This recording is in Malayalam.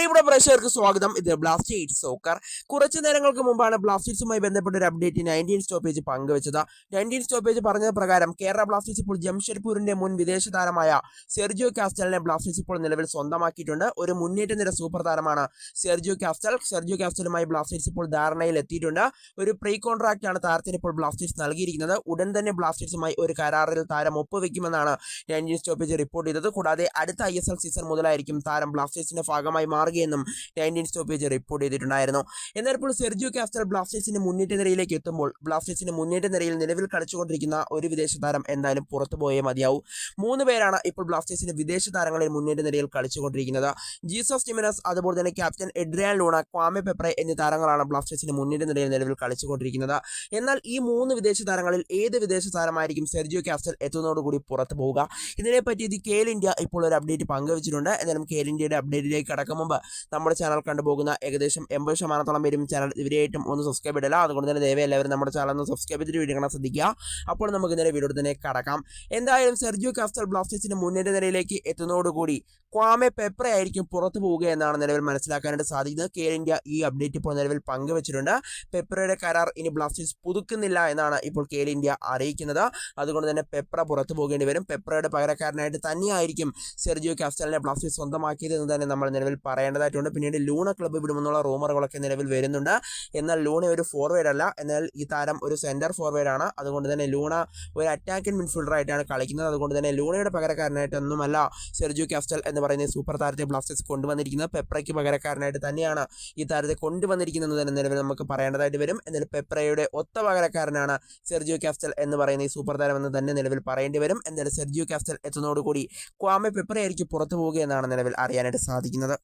പ്രിയപ്പെട്ട പ്രേക്ഷകർക്ക് സ്വാഗതം. ഇത് ബ്ലാസ്റ്റേഴ്സ് സോക്കർ കുറച്ച് നേരങ്ങൾക്ക് മുമ്പാണ് ബ്ലാസ്റ്റേഴ്സുമായി ബന്ധപ്പെട്ട ഒരു അപ്ഡേറ്റ് നയന്റീൻ സ്റ്റോപ്പേജ് പങ്കുവച്ചത്. നയന്റീൻ സ്റ്റോപ്പേജ് പറഞ്ഞ പ്രകാരം കേരള ബ്ലാസ്റ്റേഴ്സ് ഇപ്പോൾ ജംഷഡ്പൂരിന്റെ മുൻ വിദേശ താരമായ സെർജിയോ കാസ്റ്റലിനെ ബ്ലാസ്റ്റേഴ്സ് ഇപ്പോൾ നിലവിൽ സ്വന്തമാക്കിയിട്ടുണ്ട്. ഒരു മുന്നേറ്റ നിര സൂപ്പർ താരമാണ് സെർജിയോ കാസ്റ്റൽ. സെർജിയോ കാസ്റ്റലുമായി ബ്ലാസ്റ്റേഴ്സ് ഇപ്പോൾ ധാരണയിൽ എത്തിയിട്ടുണ്ട്. ഒരു പ്രീ കോൺട്രാക്റ്റ് ആണ് താരത്തിന് ഇപ്പോൾ ബ്ലാസ്റ്റേഴ്സ് നൽകിയിരിക്കുന്നത്. ഉടൻ തന്നെ ബ്ലാസ്റ്റേഴ്സുമായി ഒരു കരാറിൽ താരം ഒപ്പുവെക്കുമെന്നാണ് നയന്റീൻ സ്റ്റോപ്പേജ് റിപ്പോർട്ട് ചെയ്തത്. കൂടാതെ അടുത്ത ഐ സീസൺ മുതലായിരിക്കും താരം ബ്ലാസ്റ്റേഴ്സിന്റെ ഭാഗമായി മാറുകയെന്നും നയന്റീൻ സ്റ്റോപ്പേജ് റിപ്പോർട്ട് ചെയ്തിട്ടുണ്ടായിരുന്നു. എന്നാൽ ഇപ്പോൾ സെർജിയോ കാസ്റ്റർ ബ്ലാസ്റ്റേഴ്സിന്റെ മുന്നേറ്റ നിരയിലേക്ക് എത്തുമ്പോൾ ബ്ലാസ്റ്റേഴ്സിന്റെ മുന്നേറ്റ നിരയിൽ നിലവിൽ കളിച്ചുകൊണ്ടിരിക്കുന്ന ഒരു വിദേശ താരം എന്തായാലും പുറത്തു പോയേ മതിയാവും. മൂന്ന് പേരാണ് ഇപ്പോൾ ബ്ലാസ്റ്റേഴ്സിന്റെ വിദേശ താരങ്ങളിൽ മുന്നേറ്റ നിരയിൽ കളിച്ചുകൊണ്ടിരിക്കുന്നത്. ജീസസ് ടിമിനസ് അതുപോലെ തന്നെ captain Adrian Luna Kwame Peprah എന്നീ താരങ്ങളാണ് ബ്ലാസ്റ്റേഴ്സിന്റെ മുന്നേറ്റ നിരയിൽ നിലവിൽ കളിച്ചുകൊണ്ടിരിക്കുന്നത്. എന്നാൽ ഈ മൂന്ന് വിദേശ താരങ്ങളിൽ ഏത് വിദേശ താരമായിരിക്കും സെർജിയോ കാസ്റ്റൽ എത്തുന്നതോടുകൂടി പുറത്തു പോവുക? ഇതിനെപ്പറ്റി ഇത് കേൽ ഇന്ത്യ ഇപ്പോൾ ഒരു അപ്ഡേറ്റ് പങ്കുവച്ചിട്ടുണ്ട്. എന്നാലും കേൽ ഇന്ത്യയുടെ അപ്ഡേറ്റിലേക്ക് കടക്കും മുമ്പ് നമ്മുടെ ചാനൽ കണ്ടുപോകുന്ന ഏകദേശം എൺപത് ശതമാനത്തോളം പേരും ചാനൽ ഇവരെയായിട്ടും ഒന്ന് സബ്സ്ക്രൈബ് ഇടില്ല അതുകൊണ്ട് തന്നെ ദയവേ എല്ലാവരും നമ്മുടെ ചാനൽ ഒന്ന് സബ്സ്ക്രൈബ് ചെയ്തിട്ട് വീഡിയോ കാണാൻ ശ്രദ്ധിക്കുക. അപ്പോൾ നമുക്ക് നേരെ വീഡിയോ തന്നെ കടക്കാം. എന്തായാലും സെർജിയോ കാസ്റ്റൽ ബ്ലാസ്റ്റേഴ്സിന്റെ മുന്നേറ്റ നിലയിലേക്ക് എത്തുന്നതോടുകൂടി ക്വാമെ പെപ്ര ആയിരിക്കും പുറത്തു പോവുക എന്നാണ് നിലവിൽ മനസ്സിലാക്കാനായിട്ട് സാധിക്കുന്നത്. കെയർ ഇന്ത്യ ഈ അപ്ഡേറ്റ് ഇപ്പോൾ നിലവിൽ പങ്കുവച്ചിട്ടുണ്ട്. പെപ്രയുടെ കരാർ ഇനി ബ്ലാസ്റ്റേഴ്സ് പുതുക്കുന്നില്ല എന്നാണ് ഇപ്പോൾ കെയർ ഇന്ത്യ അറിയിക്കുന്നത്. അതുകൊണ്ട് തന്നെ പെപ്ര പുറത്തു പോകേണ്ടി വരും. പെപ്രയുടെ പകരക്കാരനായിട്ട് തന്നെയായിരിക്കും സെർജിയോ കാസ്റ്റലിനെ ബ്ലാസ്റ്റേഴ്സ് സ്വന്തമാക്കിയത് എന്ന് തന്നെ നമ്മൾ നിലവിൽ പറയേണ്ടതായിട്ടുണ്ട്. പിന്നീട് ലൂണ ക്ലബ്ബ് വിടുമെന്നുള്ള റൂമറുകളൊക്കെ നിലവിൽ വരുന്നുണ്ട്. എന്നാൽ ലൂണ ഒരു ഫോർവേഡ് അല്ല. എന്നാൽ ഈ താരം ഒരു സെന്റർ ഫോർവേഡ് ആണ്. അതുകൊണ്ട് തന്നെ ലൂണ ഒരു അറ്റാക്കിംഗ് മിഡ്ഫീൽഡർ ആയിട്ടാണ് കളിക്കുന്നത്. അതുകൊണ്ട് തന്നെ ലൂണയുടെ പകരക്കാരനായിട്ടൊന്നുമല്ല സെർജിയോ കാസ്റ്റൽ എന്ന് പറയുന്ന ഈ സൂപ്പർ താരത്തെ ബ്ലാസ്റ്റേഴ്സ് കൊണ്ടുവന്നിരിക്കുന്നത് പെപ്രയ്ക്ക് പകരക്കാരനായിട്ട് തന്നെയാണ് ഈ താരത്തെ കൊണ്ടുവന്നിരിക്കുന്നത് തന്നെ നിലവിൽ നമുക്ക് പറയേണ്ടതായിട്ട് വരും. എന്നാൽ പെപ്രയുടെ ഒത്ത പകരക്കാരനാണ് സെർജിയോ കാസ്റ്റൽ എന്ന് പറയുന്ന ഈ സൂപ്പർ താരം എന്ന് തന്നെ നിലവിൽ പറയേണ്ടി വരും. എന്നാൽ സെർജിയോ കാസ്റ്റൽ എത്തുന്നതോടുകൂടി ക്വാമെ പെപ്രയായിരിക്കും പുറത്തു പോവുക എന്നാണ് നിലവിൽ അറിയാനായിട്ട് സാധിക്കുന്നത്.